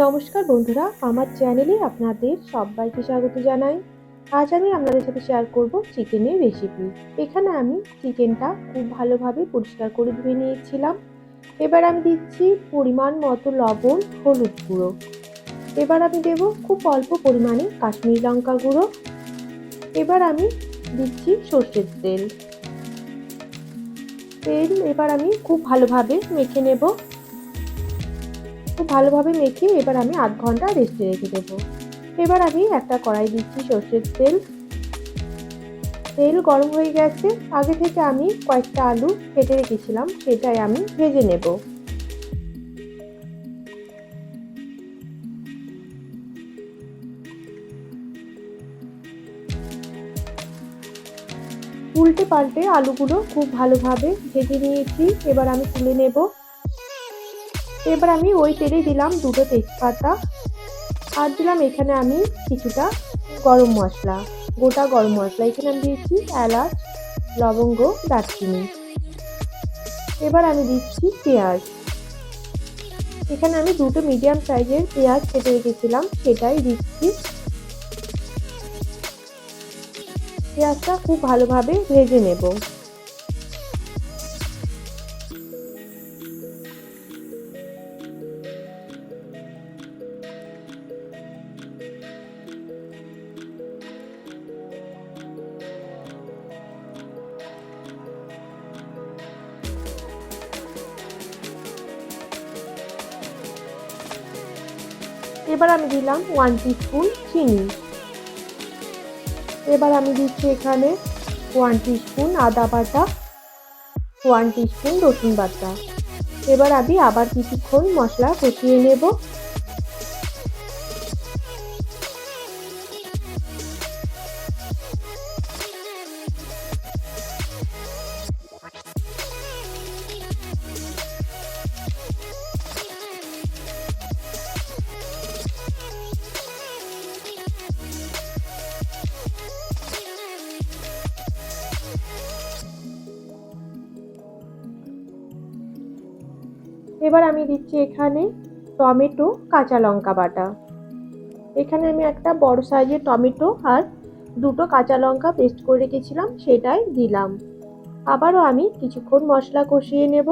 নমস্কার বন্ধুরা, আমার চ্যানেলে আপনাদের সবাইকে স্বাগত জানাই। আজ আমি আপনাদের সাথে শেয়ার করব চিকেনের রেসিপি এখানে আমি চিকেনটা খুব ভালোভাবে পরিষ্কার করে ধুয়ে নিয়েছিলাম। এবার আমি দিচ্ছি পরিমাণ মতো লবণ, হলুদ গুঁড়ো। এবার আমি দেব খুব অল্প পরিমাণে কাশ্মীরি লঙ্কা গুঁড়ো। এবার আমি দিচ্ছি সর্ষের তেল। তেল এবার আমি খুব ভালোভাবে মেখে নেব। খুব ভালোভাবে মেখে এবার আমি আধ ঘণ্টা রেস্টে রেখে দেবো। এবার আমি একটা কড়াই দিচ্ছি সর্ষের তেল। তেল গরম হয়ে গেছে। আগে থেকে আমি কয়েকটা আলু কেটে রেখেছিলাম, সেটাই আমি ভেজে নেব। উল্টে পাল্টে আলুগুলো খুব ভালোভাবে ভেজে নিয়েছি। এবার আমি তুলে নেব। এবার আমি ওই তেলে দিলাম দুটো তেজপাতা। আর দিলাম এখানে আমি কিছুটা গরম মশলা, গোটা গরম মশলা। এখানে আমি দিয়েছি এলাচ, লবঙ্গ, দারচিনি। এবার আমি দিচ্ছি পেঁয়াজ। এখানে আমি দুটো মিডিয়াম সাইজের পেঁয়াজ কেটে রেখেছিলাম, সেটাই দিচ্ছি। পেঁয়াজটা খুব ভালোভাবে ভেজে নেব। এবার আমি দিলাম ওয়ান স্পুন চিনি। এবার আমি দিচ্ছি এখানে ওয়ান স্পুন আদা বাটা ওয়ান স্পুন রসুন বাটা। এবার আমি আবার কিছুক্ষণ মশলা কষিয়ে নেব। এবার আমি দিচ্ছি এখানে টমেটো, কাঁচা লঙ্কা বাটা। এখানে আমি একটা বড় সাইজের টমেটো আর দুটো কাঁচা লঙ্কা পেস্ট করে রেখেছিলাম, সেটাই দিলাম। আবারও আমি কিছুক্ষণ মশলা কষিয়ে নেব।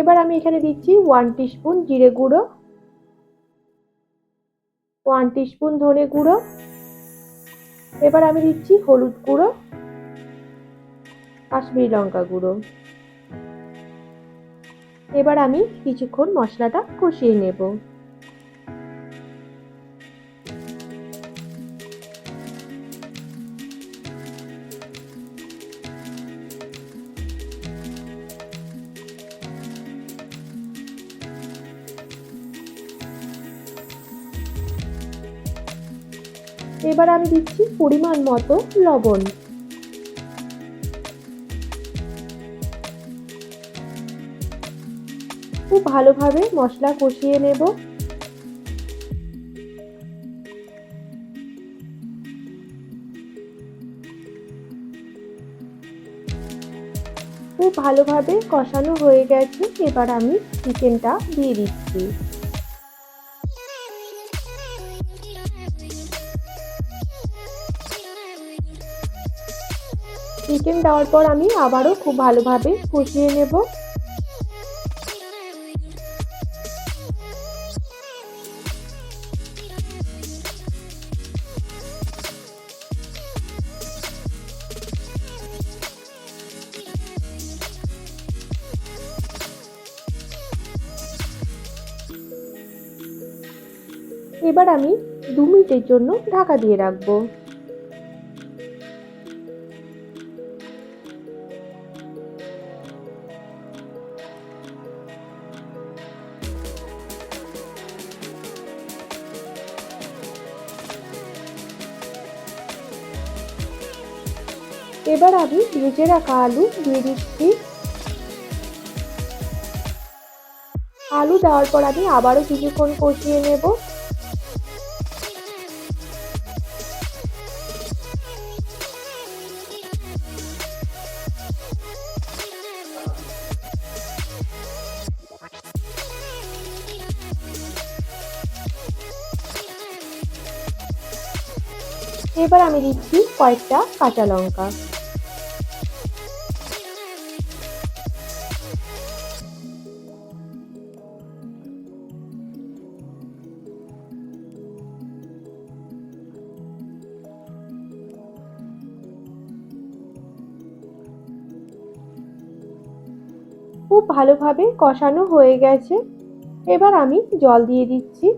এবার আমি এখানে দিচ্ছি ওয়ান টিস্পুন জিরে গুঁড়ো। ওয়ান টিস্পুন ধনে গুঁড়ো। এবার আমি দিচ্ছি হলুদ গুঁড়ো কাশ্মীরি লঙ্কা গুঁড়ো। এবার আমি কিছুক্ষণ মশলাটা কষিয়ে নেব। এবার আমি দিচ্ছি পরিমাণ মতো লবণ। খুব ভালোভাবে মশলা কষিয়ে নেব। খুব ভালোভাবে কষানো হয়ে গেছে। এবার আমি চিকেনটা দিয়ে দিচ্ছি। চিকেন দেওয়ার পর আমি আবারও খুব ভালোভাবে কষিয়ে নেব। এবার আমি দু মিনিটের জন্য ঢাকা দিয়ে রাখব। এবার আমি ভেজে রাখা আলু দিয়ে দিচ্ছি। আলু দেওয়ার পর আমি আবারও কিছুক্ষণ কষিয়ে নেব। এবার আমি দিচ্ছি কয়েকটা কাঁচা লঙ্কা। খুব ভালোভাবে কষানো হয়ে গেছে। এবার আমি জল দিয়ে দিচ্ছি।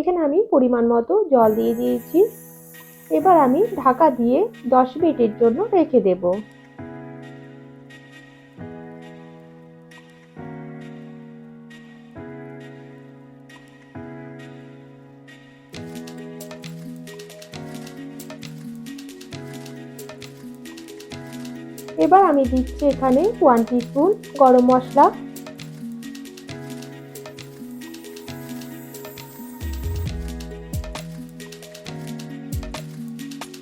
এখানে আমি পরিমাণ মতো জল দিয়ে দিয়েছি। এবার আমি ঢাকা দিয়ে দশ মিনিটের জন্য রেখে দেব। এবার আমি দিচ্ছি এখানে ওয়ান টিস্পুন গরম মশলা।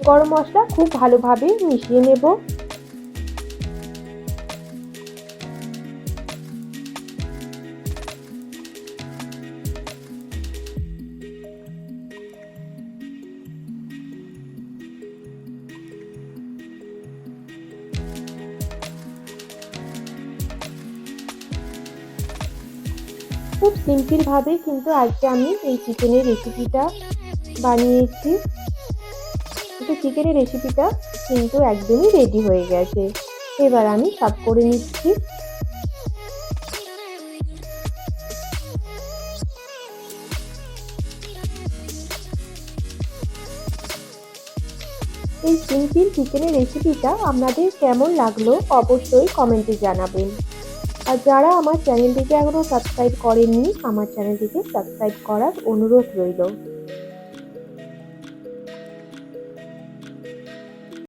গরম মশলা খুব ভালোভাবে মিশিয়ে নেব। খুব সিম্পলভাবে কিন্তু আজকে আমি এই চিকেনের রেসিপিটা বানিয়েছি। কিন্তু চিকেনের রেসিপিটা কিন্তু একদমই রেডি হয়ে গেছে। এবার আমি সার্ভ করে নিচ্ছি। এই সিম্পল চিকেনের রেসিপিটা আপনাদের কেমন লাগল অবশ্যই কমেন্টে জানাবেন। আর যারা আমার চ্যানেলটিকে এখনও সাবস্ক্রাইব করেননি, আমার চ্যানেলটিকে সাবস্ক্রাইব করার অনুরোধ রইল।